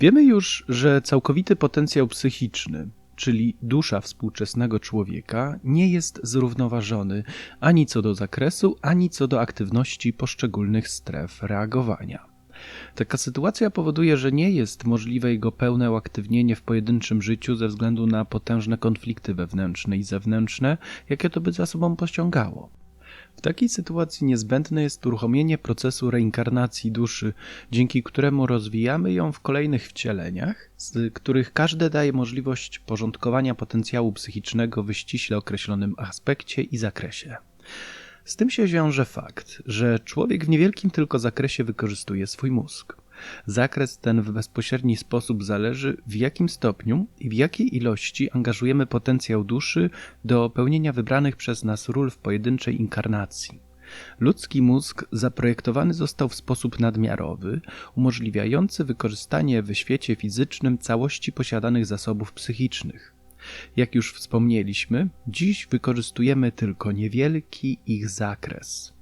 Wiemy już, że całkowity potencjał psychiczny, czyli dusza współczesnego człowieka, nie jest zrównoważony ani co do zakresu, ani co do aktywności poszczególnych stref reagowania. Taka sytuacja powoduje, że nie jest możliwe jego pełne uaktywnienie w pojedynczym życiu ze względu na potężne konflikty wewnętrzne i zewnętrzne, jakie to by za sobą pociągało. W takiej sytuacji niezbędne jest uruchomienie procesu reinkarnacji duszy, dzięki któremu rozwijamy ją w kolejnych wcieleniach, z których każde daje możliwość porządkowania potencjału psychicznego w ściśle określonym aspekcie i zakresie. Z tym się wiąże fakt, że człowiek w niewielkim tylko zakresie wykorzystuje swój mózg. Zakres ten w bezpośredni sposób zależy, w jakim stopniu i w jakiej ilości angażujemy potencjał duszy do pełnienia wybranych przez nas ról w pojedynczej inkarnacji. Ludzki mózg zaprojektowany został w sposób nadmiarowy, umożliwiający wykorzystanie w świecie fizycznym całości posiadanych zasobów psychicznych. Jak już wspomnieliśmy, dziś wykorzystujemy tylko niewielki ich zakres.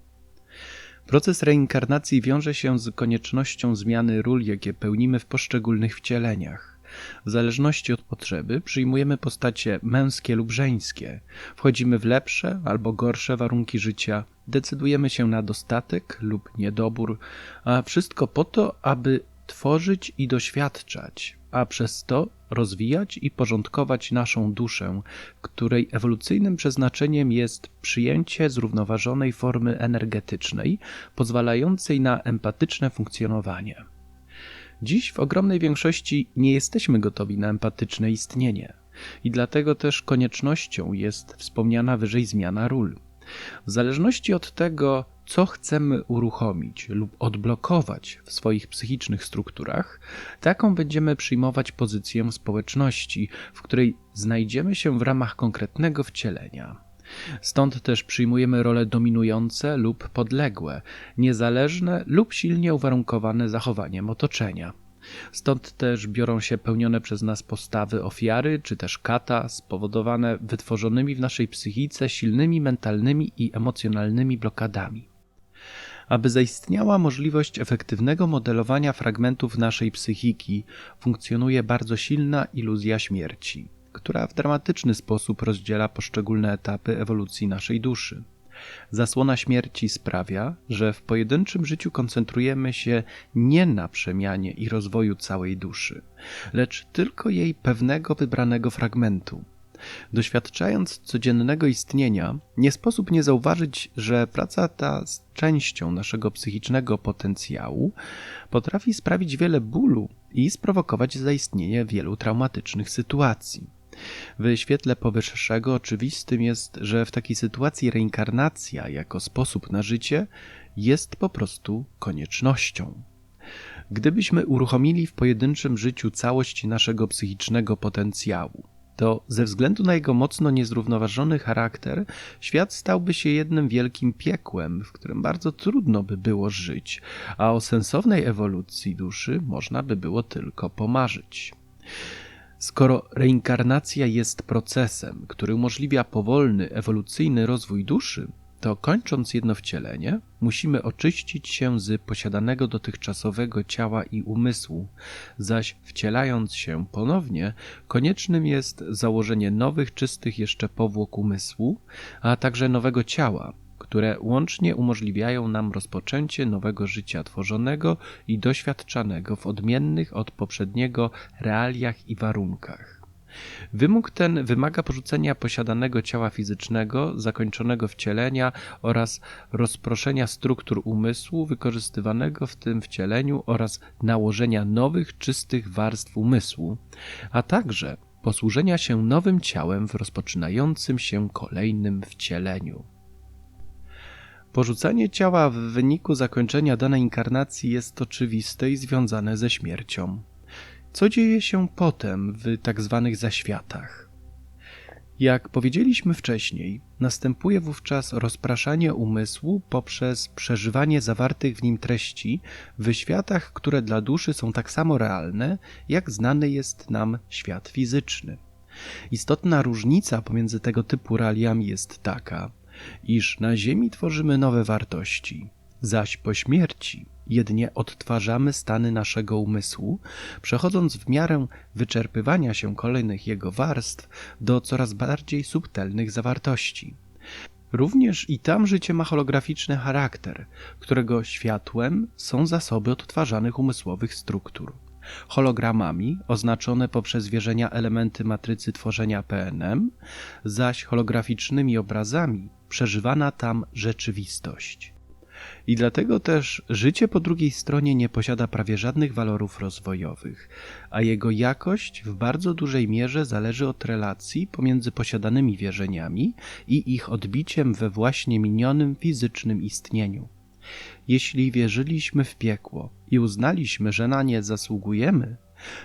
Proces reinkarnacji wiąże się z koniecznością zmiany ról, jakie pełnimy w poszczególnych wcieleniach. W zależności od potrzeby przyjmujemy postacie męskie lub żeńskie, wchodzimy w lepsze albo gorsze warunki życia, decydujemy się na dostatek lub niedobór, a wszystko po to, aby tworzyć i doświadczać, a przez to rozwijać i porządkować naszą duszę, której ewolucyjnym przeznaczeniem jest przyjęcie zrównoważonej formy energetycznej, pozwalającej na empatyczne funkcjonowanie. Dziś w ogromnej większości nie jesteśmy gotowi na empatyczne istnienie i dlatego też koniecznością jest wspomniana wyżej zmiana ról. W zależności od tego, co chcemy uruchomić lub odblokować w swoich psychicznych strukturach, taką będziemy przyjmować pozycję społeczności, w której znajdziemy się w ramach konkretnego wcielenia. Stąd też przyjmujemy role dominujące lub podległe, niezależne lub silnie uwarunkowane zachowaniem otoczenia. Stąd też biorą się pełnione przez nas postawy ofiary czy też kata, spowodowane wytworzonymi w naszej psychice silnymi mentalnymi i emocjonalnymi blokadami. Aby zaistniała możliwość efektywnego modelowania fragmentów naszej psychiki, funkcjonuje bardzo silna iluzja śmierci, która w dramatyczny sposób rozdziela poszczególne etapy ewolucji naszej duszy. Zasłona śmierci sprawia, że w pojedynczym życiu koncentrujemy się nie na przemianie i rozwoju całej duszy, lecz tylko jej pewnego wybranego fragmentu. Doświadczając codziennego istnienia, nie sposób nie zauważyć, że praca ta z częścią naszego psychicznego potencjału potrafi sprawić wiele bólu i sprowokować zaistnienie wielu traumatycznych sytuacji. W świetle powyższego oczywistym jest, że w takiej sytuacji reinkarnacja jako sposób na życie jest po prostu koniecznością. Gdybyśmy uruchomili w pojedynczym życiu całość naszego psychicznego potencjału, to ze względu na jego mocno niezrównoważony charakter, świat stałby się jednym wielkim piekłem, w którym bardzo trudno by było żyć, a o sensownej ewolucji duszy można by było tylko pomarzyć. Skoro reinkarnacja jest procesem, który umożliwia powolny, ewolucyjny rozwój duszy, to kończąc jedno wcielenie, musimy oczyścić się z posiadanego dotychczasowego ciała i umysłu, zaś wcielając się ponownie, koniecznym jest założenie nowych, czystych jeszcze powłok umysłu, a także nowego ciała, które łącznie umożliwiają nam rozpoczęcie nowego życia tworzonego i doświadczanego w odmiennych od poprzedniego realiach i warunkach. Wymóg ten wymaga porzucenia posiadanego ciała fizycznego, zakończonego wcielenia oraz rozproszenia struktur umysłu wykorzystywanego w tym wcieleniu oraz nałożenia nowych, czystych warstw umysłu, a także posłużenia się nowym ciałem w rozpoczynającym się kolejnym wcieleniu. Porzucanie ciała w wyniku zakończenia danej inkarnacji jest oczywiste i związane ze śmiercią. Co dzieje się potem w tak zwanych zaświatach? Jak powiedzieliśmy wcześniej, następuje wówczas rozpraszanie umysłu poprzez przeżywanie zawartych w nim treści w światach, które dla duszy są tak samo realne, jak znany jest nam świat fizyczny. Istotna różnica pomiędzy tego typu realiami jest taka, iż na ziemi tworzymy nowe wartości, zaś po śmierci jedynie odtwarzamy stany naszego umysłu, przechodząc w miarę wyczerpywania się kolejnych jego warstw do coraz bardziej subtelnych zawartości. Również i tam życie ma holograficzny charakter, którego światłem są zasoby odtwarzanych umysłowych struktur. Hologramami oznaczone poprzez wierzenia elementy matrycy tworzenia PNM, zaś holograficznymi obrazami przeżywana tam rzeczywistość. I dlatego też życie po drugiej stronie nie posiada prawie żadnych walorów rozwojowych, a jego jakość w bardzo dużej mierze zależy od relacji pomiędzy posiadanymi wierzeniami i ich odbiciem we właśnie minionym fizycznym istnieniu. Jeśli wierzyliśmy w piekło i uznaliśmy, że na nie zasługujemy,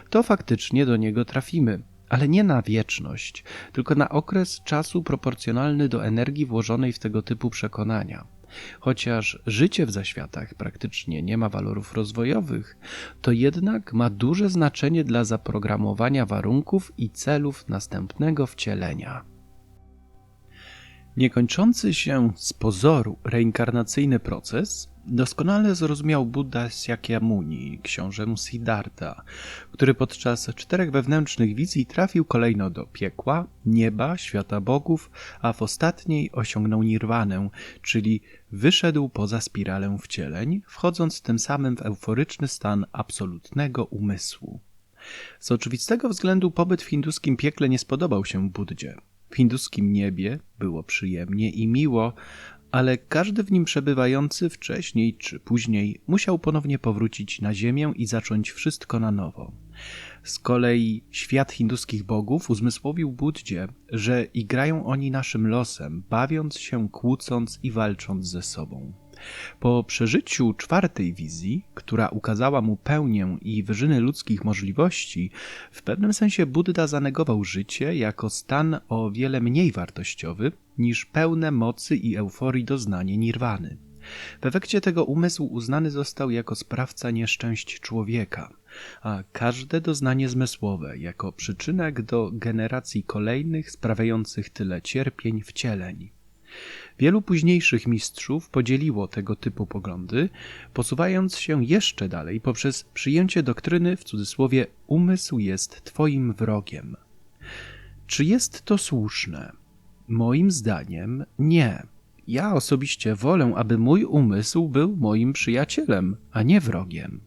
to faktycznie do niego trafimy, ale nie na wieczność, tylko na okres czasu proporcjonalny do energii włożonej w tego typu przekonania. Chociaż życie w zaświatach praktycznie nie ma walorów rozwojowych, to jednak ma duże znaczenie dla zaprogramowania warunków i celów następnego wcielenia. Niekończący się z pozoru reinkarnacyjny proces doskonale zrozumiał Buddha Sakyamuni, książę Siddhartha, który podczas czterech wewnętrznych wizji trafił kolejno do piekła, nieba, świata bogów, a w ostatniej osiągnął nirwanę, czyli wyszedł poza spiralę wcieleń, wchodząc tym samym w euforyczny stan absolutnego umysłu. Z oczywistego względu pobyt w hinduskim piekle nie spodobał się Buddzie. W hinduskim niebie było przyjemnie i miło, ale każdy w nim przebywający wcześniej czy później musiał ponownie powrócić na ziemię i zacząć wszystko na nowo. Z kolei świat hinduskich bogów uzmysłowił Buddzie, że igrają oni naszym losem, bawiąc się, kłócąc i walcząc ze sobą. Po przeżyciu czwartej wizji, która ukazała mu pełnię i wyżyny ludzkich możliwości, w pewnym sensie Buddha zanegował życie jako stan o wiele mniej wartościowy niż pełne mocy i euforii doznanie nirwany. W efekcie tego umysł uznany został jako sprawca nieszczęść człowieka, a każde doznanie zmysłowe jako przyczynek do generacji kolejnych sprawiających tyle cierpień wcieleń. Wielu późniejszych mistrzów podzieliło tego typu poglądy, posuwając się jeszcze dalej poprzez przyjęcie doktryny w cudzysłowie umysł jest twoim wrogiem. Czy jest to słuszne? Moim zdaniem nie. Ja osobiście wolę, aby mój umysł był moim przyjacielem, a nie wrogiem.